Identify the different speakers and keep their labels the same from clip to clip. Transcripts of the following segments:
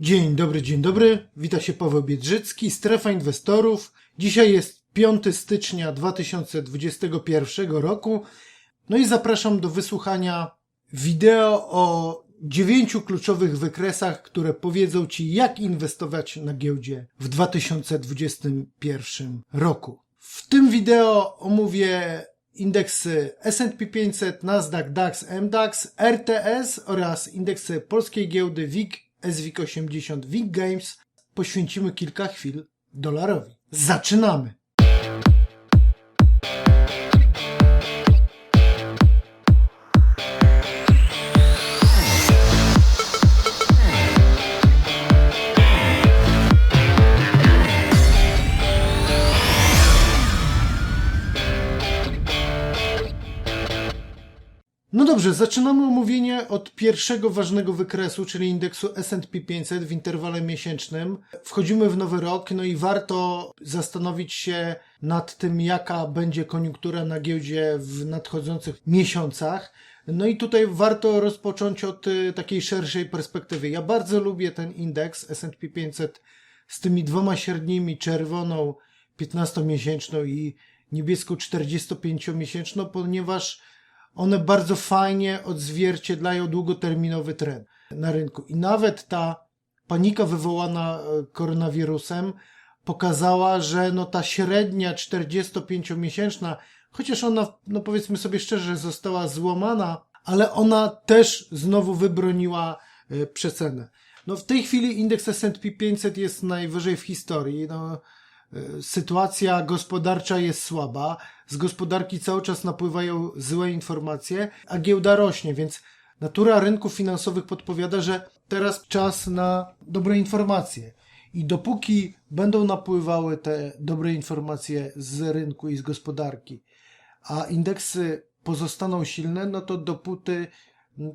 Speaker 1: Dzień dobry, dzień dobry. Wita się Paweł Biedrzycki, Strefa Inwestorów. Dzisiaj jest 5 stycznia 2021 roku. No i zapraszam do wysłuchania wideo o dziewięciu kluczowych wykresach, które powiedzą Ci, jak inwestować na giełdzie w 2021 roku. W tym wideo omówię indeksy S&P 500, Nasdaq, DAX, MDAX, RTS oraz indeksy polskiej giełdy WIG, SWIG 80, WIG Games. Poświęcimy kilka chwil dolarowi. Zaczynamy! No dobrze, zaczynamy omówienie od pierwszego ważnego wykresu, czyli indeksu S&P 500 w interwale miesięcznym. Wchodzimy w nowy rok, no i warto zastanowić się nad tym, jaka będzie koniunktura na giełdzie w nadchodzących miesiącach. No i tutaj warto rozpocząć od y, takiej szerszej perspektywy. Ja bardzo lubię ten indeks S&P 500 z tymi dwoma średnimi, czerwoną 15-miesięczną i niebieską 45-miesięczną, ponieważ one bardzo fajnie odzwierciedlają długoterminowy trend na rynku. I nawet ta panika wywołana e, koronawirusem pokazała, że no ta średnia 45-miesięczna, chociaż ona, no powiedzmy sobie szczerze, została złamana, ale ona też znowu wybroniła e, przecenę. No w tej chwili indeks S&P 500 jest najwyżej w historii. No, e, sytuacja gospodarcza jest słaba, z gospodarki cały czas napływają złe informacje, a giełda rośnie, więc natura rynków finansowych podpowiada, że teraz czas na dobre informacje. I dopóki będą napływały te dobre informacje z rynku i z gospodarki, a indeksy pozostaną silne, no to dopóty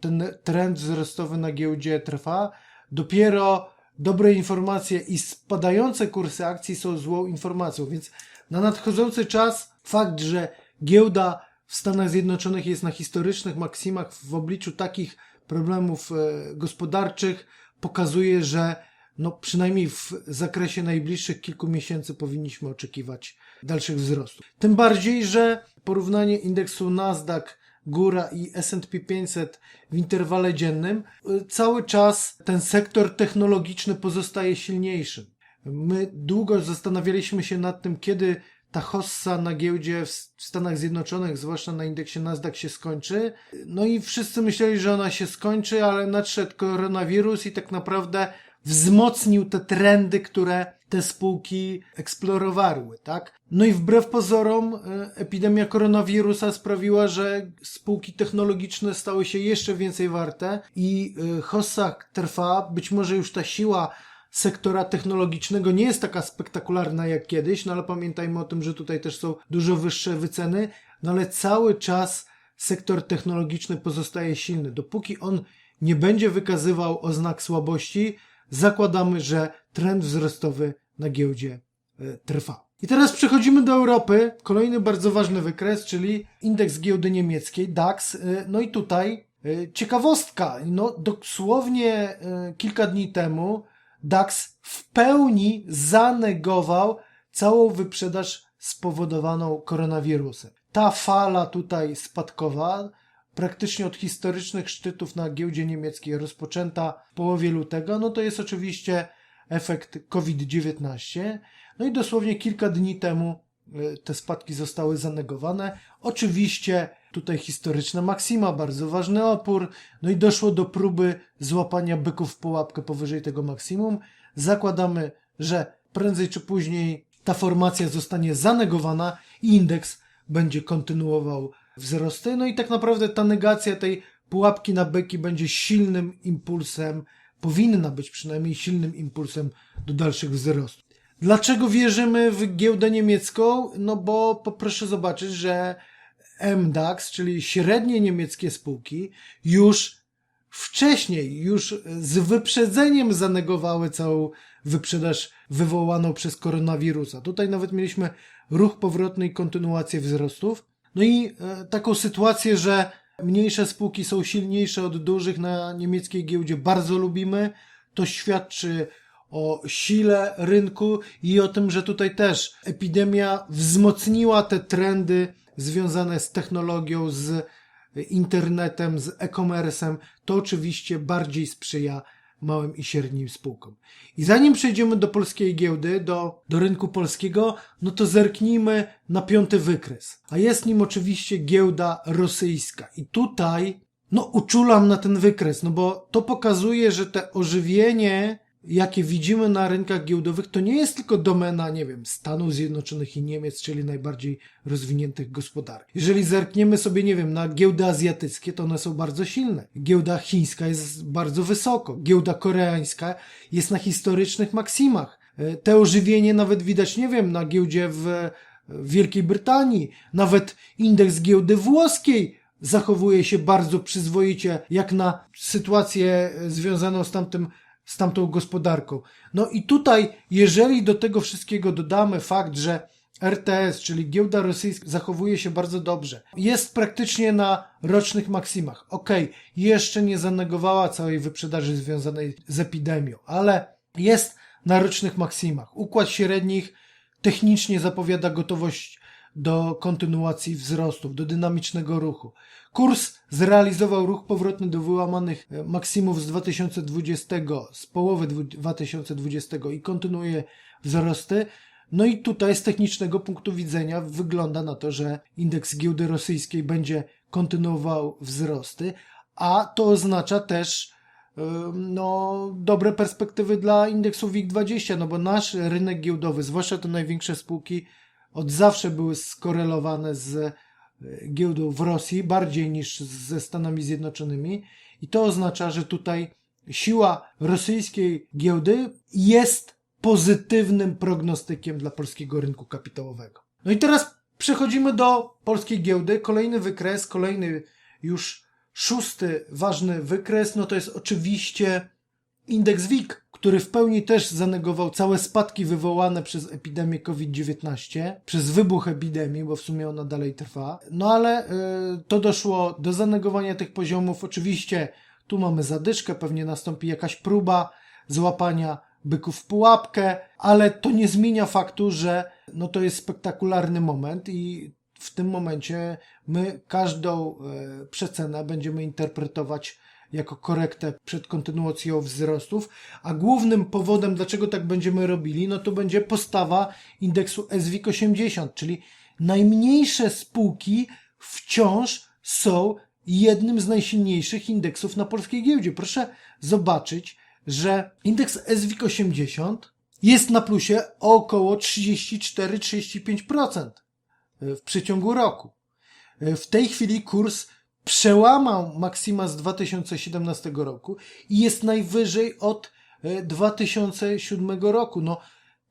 Speaker 1: ten trend wzrostowy na giełdzie trwa, dopiero dobre informacje i spadające kursy akcji są złą informacją, więc na nadchodzący czas fakt, że giełda w Stanach Zjednoczonych jest na historycznych maksimach w obliczu takich problemów e, gospodarczych pokazuje, że no przynajmniej w zakresie najbliższych kilku miesięcy powinniśmy oczekiwać dalszych wzrostów. Tym bardziej, że porównanie indeksu Nasdaq góra i S&P 500 w interwale dziennym, y, cały czas ten sektor technologiczny pozostaje silniejszym. My długo zastanawialiśmy się nad tym, kiedy ta hossa na giełdzie w Stanach Zjednoczonych, zwłaszcza na indeksie Nasdaq się skończy. No i wszyscy myśleli, że ona się skończy, ale nadszedł koronawirus i tak naprawdę wzmocnił te trendy, które te spółki eksplorowały, tak? No i wbrew pozorom e, epidemia koronawirusa sprawiła, że spółki technologiczne stały się jeszcze więcej warte i e, hossa trwa, być może już ta siła sektora technologicznego nie jest taka spektakularna jak kiedyś, no ale pamiętajmy o tym, że tutaj też są dużo wyższe wyceny, no ale cały czas sektor technologiczny pozostaje silny. Dopóki on nie będzie wykazywał oznak słabości, zakładamy, że trend wzrostowy na giełdzie e, trwa. I teraz przechodzimy do Europy. Kolejny bardzo ważny wykres, czyli indeks giełdy niemieckiej, DAX. E, No i tutaj e, ciekawostka. No dosłownie kilka dni temu DAX w pełni zanegował całą wyprzedaż spowodowaną koronawirusem. Ta fala tutaj spadkowa, praktycznie od historycznych szczytów na giełdzie niemieckiej rozpoczęta w połowie lutego, no to jest oczywiście efekt COVID-19. No i dosłownie kilka dni temu y, te spadki zostały zanegowane. Oczywiście tutaj historyczna maksima, bardzo ważny opór, no i doszło do próby złapania byków w pułapkę powyżej tego maksimum. Zakładamy, że prędzej czy później ta formacja zostanie zanegowana i indeks będzie kontynuował wzrosty. No i tak naprawdę ta negacja tej pułapki na byki będzie silnym impulsem, powinna być przynajmniej silnym impulsem do dalszych wzrostów. Dlaczego wierzymy w giełdę niemiecką? No bo proszę zobaczyć, że MDAX, czyli średnie niemieckie spółki, już wcześniej, już z wyprzedzeniem zanegowały całą wyprzedaż wywołaną przez koronawirusa. Tutaj nawet mieliśmy ruch powrotny i kontynuację wzrostów. No i e, taką sytuację, że mniejsze spółki są silniejsze od dużych na niemieckiej giełdzie bardzo lubimy. To świadczy o sile rynku i o tym, że tutaj też epidemia wzmocniła te trendy związane z technologią, z internetem, z e-commerce'em. To oczywiście bardziej sprzyja małym i średnim spółkom. I zanim przejdziemy do polskiej giełdy, do, do rynku polskiego, no to zerknijmy na piąty wykres. A jest nim oczywiście giełda rosyjska. I tutaj, no uczulam na ten wykres, no bo to pokazuje, że te ożywienie, jakie widzimy na rynkach giełdowych, to nie jest tylko domena, nie wiem, Stanów Zjednoczonych i Niemiec, czyli najbardziej rozwiniętych gospodarek. Jeżeli zerkniemy sobie, nie wiem, na giełdy azjatyckie, to one są bardzo silne. Giełda chińska jest bardzo wysoko. Giełda koreańska jest na historycznych maksimach. E, Te ożywienie nawet widać, nie wiem, na giełdzie w w Wielkiej Brytanii. Nawet indeks giełdy włoskiej zachowuje się bardzo przyzwoicie, jak na sytuację związaną z tamtym z tamtą gospodarką. No i tutaj, jeżeli do tego wszystkiego dodamy fakt, że RTS, czyli giełda rosyjska, zachowuje się bardzo dobrze. Jest praktycznie na rocznych maksimach. Okej, jeszcze nie zanegowała całej wyprzedaży związanej z epidemią, ale jest na rocznych maksimach. Układ średnich technicznie zapowiada gotowość do kontynuacji wzrostów, do dynamicznego ruchu. Kurs zrealizował ruch powrotny do wyłamanych e, maksimów z 2020, z połowy dwu- 2020 i kontynuuje wzrosty. No i tutaj z technicznego punktu widzenia wygląda na to, że indeks giełdy rosyjskiej będzie kontynuował wzrosty, a to oznacza też ym, no, dobre perspektywy dla indeksu WIG20, no bo nasz rynek giełdowy, zwłaszcza te największe spółki, od zawsze były skorelowane z e, giełdą w Rosji, bardziej niż ze Stanami Zjednoczonymi. I to oznacza, że tutaj siła rosyjskiej giełdy jest pozytywnym prognostykiem dla polskiego rynku kapitałowego. No i teraz przechodzimy do polskiej giełdy. Kolejny wykres, kolejny już szósty ważny wykres, no to jest oczywiście indeks WIG, który w pełni też zanegował całe spadki wywołane przez epidemię COVID-19, przez wybuch epidemii, bo w sumie ona dalej trwa. No ale y, to doszło do zanegowania tych poziomów. Oczywiście tu mamy zadyszkę, pewnie nastąpi jakaś próba złapania byków w pułapkę, ale to nie zmienia faktu, że no to jest spektakularny moment i w tym momencie my każdą e, przecenę będziemy interpretować jako korektę przed kontynuacją wzrostów, a głównym powodem, dlaczego tak będziemy robili, no to będzie postawa indeksu SWIG 80, czyli najmniejsze spółki wciąż są jednym z najsilniejszych indeksów na polskiej giełdzie. Proszę zobaczyć, że indeks SWIG 80 jest na plusie około 34-35% w przeciągu roku. W tej chwili kurs przełamał maksima z 2017 roku i jest najwyżej od e, 2007 roku. No,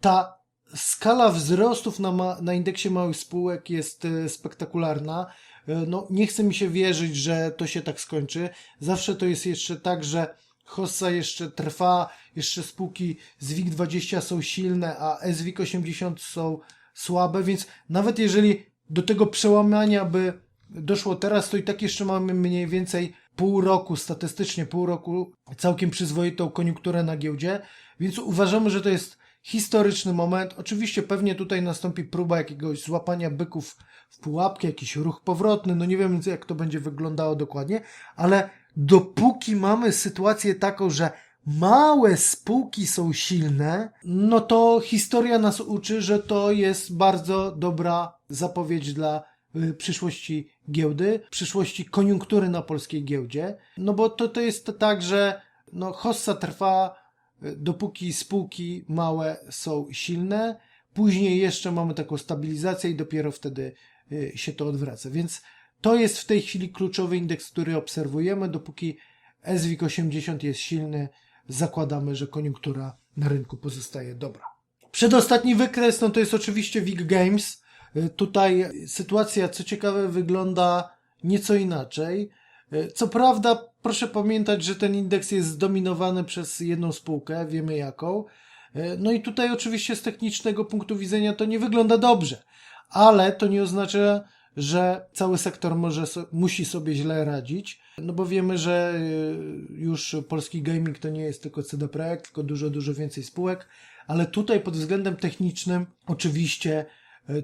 Speaker 1: ta skala wzrostów na, ma, na indeksie małych spółek jest e, spektakularna. E, No, nie chce mi się wierzyć, że to się tak skończy. Zawsze to jest jeszcze tak, że Hossa jeszcze trwa, jeszcze spółki z WIG20 są silne, a SWIG 80 są słabe, więc nawet jeżeli do tego przełamania by doszło teraz, to i tak jeszcze mamy mniej więcej pół roku, statystycznie pół roku, całkiem przyzwoitą koniunkturę na giełdzie, więc uważamy, że to jest historyczny moment. Oczywiście pewnie tutaj nastąpi próba jakiegoś złapania byków w pułapkę, jakiś ruch powrotny, no nie wiem jak to będzie wyglądało dokładnie, ale dopóki mamy sytuację taką, że małe spółki są silne, no to historia nas uczy, że to jest bardzo dobra zapowiedź dla przyszłości giełdy, przyszłości koniunktury na polskiej giełdzie. No bo to, to jest tak, że no, hossa trwa y, dopóki spółki małe są silne, później jeszcze mamy taką stabilizację i dopiero wtedy y, się to odwraca. Więc to jest w tej chwili kluczowy indeks, który obserwujemy. Dopóki SWIG 80 jest silny, zakładamy, że koniunktura na rynku pozostaje dobra. Przedostatni wykres, no to jest oczywiście WIG Games. Y, Tutaj sytuacja, co ciekawe, wygląda nieco inaczej. Y, Co prawda, proszę pamiętać, że ten indeks jest zdominowany przez jedną spółkę, wiemy jaką. Y, No i tutaj oczywiście z technicznego punktu widzenia to nie wygląda dobrze, ale to nie oznacza, że cały sektor może, musi sobie źle radzić, no bo wiemy, że już polski gaming to nie jest tylko CD Projekt, tylko dużo, dużo więcej spółek, ale tutaj pod względem technicznym oczywiście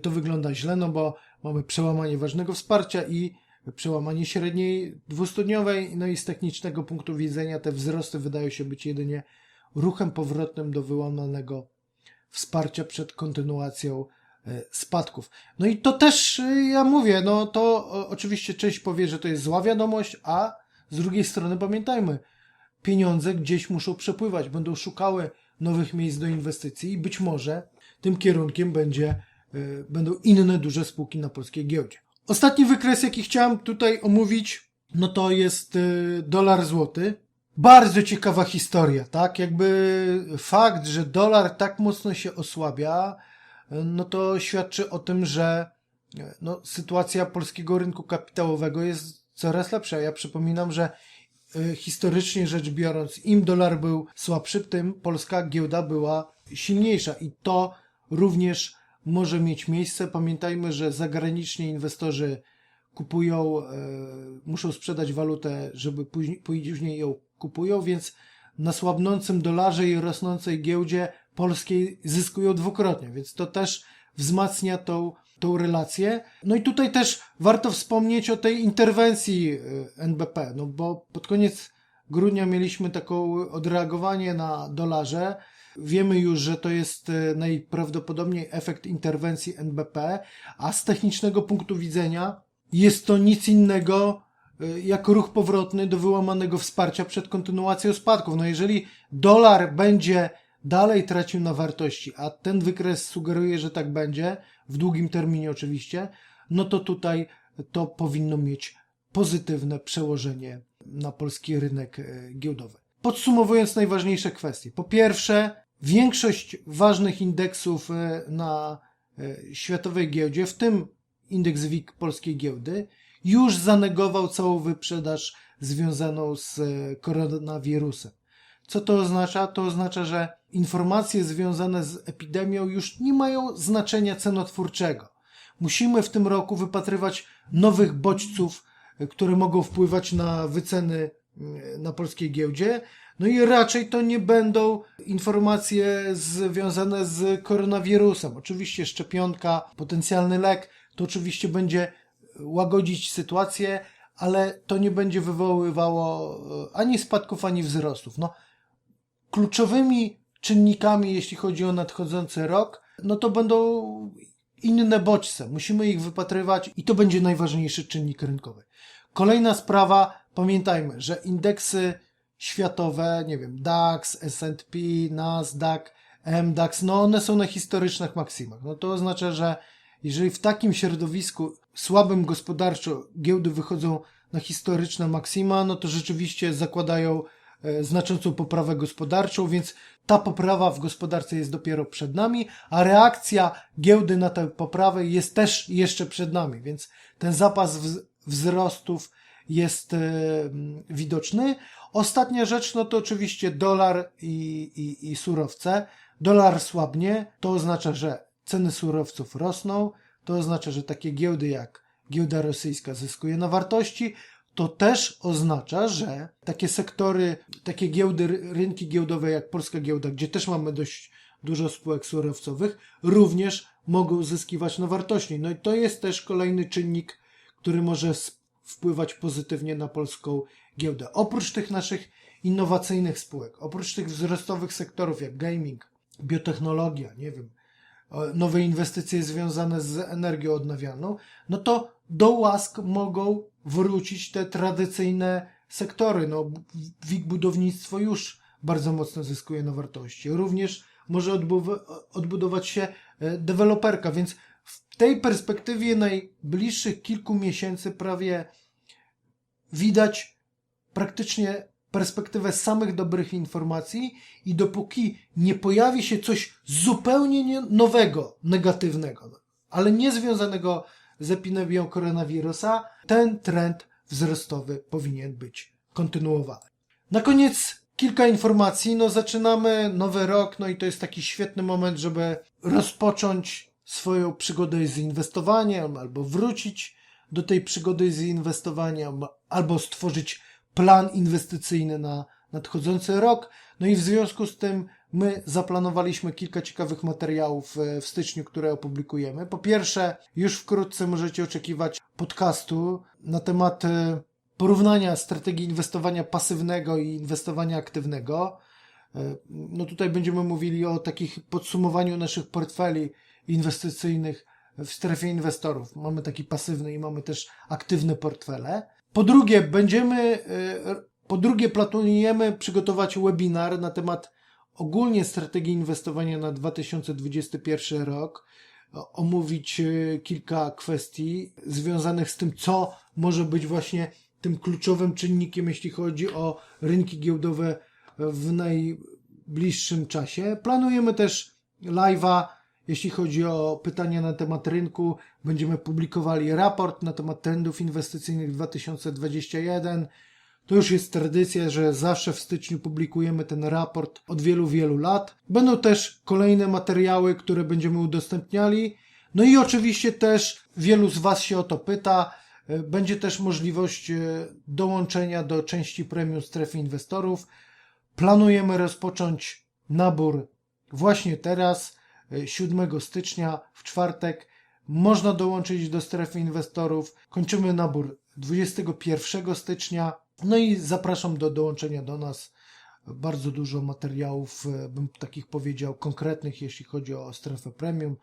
Speaker 1: to wygląda źle, no bo mamy przełamanie ważnego wsparcia i przełamanie średniej dwustudniowej, no i z technicznego punktu widzenia te wzrosty wydają się być jedynie ruchem powrotnym do wyłamanego wsparcia przed kontynuacją e, spadków. No i to też, e, ja mówię, no to oczywiście część powie, że to jest zła wiadomość, a z drugiej strony pamiętajmy, pieniądze gdzieś muszą przepływać, będą szukały nowych miejsc do inwestycji i być może tym kierunkiem będzie, e, będą inne duże spółki na polskiej giełdzie. Ostatni wykres, jaki chciałem tutaj omówić, no to jest y, dolar złoty. Bardzo ciekawa historia, tak? Jakby fakt, że dolar tak mocno się osłabia, y, no to świadczy o tym, że no, sytuacja polskiego rynku kapitałowego jest coraz lepsza. Ja przypominam, że historycznie rzecz biorąc, im dolar był słabszy, tym polska giełda była silniejsza i to również może mieć miejsce. Pamiętajmy, że zagraniczni inwestorzy kupują, e, muszą sprzedać walutę, żeby później, później ją kupują, więc na słabnącym dolarze i rosnącej giełdzie polskiej zyskują dwukrotnie, więc to też wzmacnia tą, tą relację. No i tutaj też warto wspomnieć o tej interwencji e, NBP, no bo pod koniec grudnia mieliśmy taką odreagowanie na dolarze, Wiemy już, że to jest e, najprawdopodobniej efekt interwencji NBP, a z technicznego punktu widzenia jest to nic innego e, jak ruch powrotny do wyłamanego wsparcia przed kontynuacją spadków. No jeżeli dolar będzie dalej tracił na wartości, a ten wykres sugeruje, że tak będzie, w długim terminie oczywiście, no to tutaj to powinno mieć pozytywne przełożenie na polski rynek e, giełdowy. Podsumowując najważniejsze kwestie. Po pierwsze, Większość ważnych indeksów e, na e, światowej giełdzie, w tym indeks WIG polskiej giełdy, już zanegował całą wyprzedaż związaną z e, koronawirusem. Co to oznacza? To oznacza, że informacje związane z epidemią już nie mają znaczenia cenotwórczego. Musimy w tym roku wypatrywać nowych bodźców, które mogą wpływać na wyceny na polskiej giełdzie, no i raczej to nie będą informacje związane z koronawirusem. Oczywiście szczepionka, potencjalny lek, to oczywiście będzie łagodzić sytuację, ale to nie będzie wywoływało e, ani spadków, ani wzrostów. No, kluczowymi czynnikami, jeśli chodzi o nadchodzący rok, no to będą inne bodźce. Musimy ich wypatrywać i to będzie najważniejszy czynnik rynkowy. Kolejna sprawa, pamiętajmy, że indeksy światowe, nie wiem, DAX, S&P, Nasdaq, MDAX, no one są na historycznych maksimach. No to oznacza, że jeżeli w takim środowisku słabym gospodarczo giełdy wychodzą na historyczne maksima, no to rzeczywiście zakładają e, znaczącą poprawę gospodarczą, więc ta poprawa w gospodarce jest dopiero przed nami, a reakcja giełdy na tę poprawę jest też jeszcze przed nami, więc ten zapas wzrostów jest e, widoczny. Ostatnia rzecz, no to oczywiście dolar i, i, i surowce. Dolar słabnie, to oznacza, że ceny surowców rosną, to oznacza, że takie giełdy jak giełda rosyjska zyskuje na wartości, to też oznacza, że takie sektory, takie giełdy, rynki giełdowe jak polska giełda, gdzie też mamy dość dużo spółek surowcowych, również mogą zyskiwać na wartości. No i to jest też kolejny czynnik, który może wpływać pozytywnie na polską giełdę. Oprócz tych naszych innowacyjnych spółek, oprócz tych wzrostowych sektorów jak gaming, biotechnologia, nie wiem, nowe inwestycje związane z energią odnawialną, no to do łask mogą wrócić te tradycyjne sektory. No, WIG budownictwo już bardzo mocno zyskuje na wartości. Również może odbudować się e, deweloperka, więc w tej perspektywie najbliższych kilku miesięcy prawie widać praktycznie perspektywę samych dobrych informacji i dopóki nie pojawi się coś zupełnie nowego, negatywnego, ale nie związanego z epidemią koronawirusa, ten trend wzrostowy powinien być kontynuowany. Na koniec kilka informacji. No zaczynamy nowy rok, no i to jest taki świetny moment, żeby rozpocząć swoją przygodę z inwestowaniem albo wrócić do tej przygody z inwestowaniem albo stworzyć plan inwestycyjny na nadchodzący rok. No i w związku z tym my zaplanowaliśmy kilka ciekawych materiałów e, w styczniu, które opublikujemy. Po pierwsze, już wkrótce możecie oczekiwać podcastu na temat e, porównania strategii inwestowania pasywnego i inwestowania aktywnego. E, No tutaj będziemy mówili o takich podsumowaniu naszych portfeli inwestycyjnych w strefie inwestorów. Mamy taki pasywny i mamy też aktywne portfele. Po drugie, będziemy, e, po drugie planujemy przygotować webinar na temat ogólnie strategii inwestowania na 2021 rok, omówić e, kilka kwestii związanych z tym, co może być właśnie tym kluczowym czynnikiem, jeśli chodzi o rynki giełdowe w najbliższym czasie. Planujemy też live'a, jeśli chodzi o pytania na temat rynku. Będziemy publikowali raport na temat trendów inwestycyjnych 2021. To już jest tradycja, że zawsze w styczniu publikujemy ten raport od wielu, wielu lat. Będą też kolejne materiały, które będziemy udostępniali. No i oczywiście też wielu z Was się o to pyta. Będzie też możliwość e, dołączenia do części premium strefy inwestorów. Planujemy rozpocząć nabór właśnie teraz, 7 stycznia, w czwartek. Można dołączyć do strefy inwestorów. Kończymy nabór 21 stycznia. No i zapraszam do dołączenia do nas. Bardzo dużo materiałów, e, bym takich powiedział, konkretnych, jeśli chodzi o strefę premium.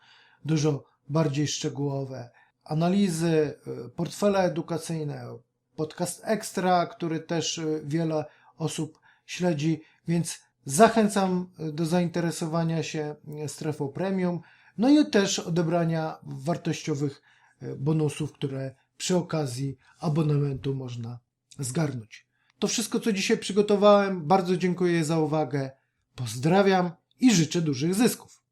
Speaker 1: Dużo bardziej szczegółowe analizy, e, portfele edukacyjne, podcast ekstra, który też e, wiele osób śledzi, więc zachęcam e, do zainteresowania się e, strefą premium, no i też odebrania wartościowych e, bonusów, które przy okazji abonamentu można zgarnąć. To wszystko, co dzisiaj przygotowałem. Bardzo dziękuję za uwagę. Pozdrawiam i życzę dużych zysków.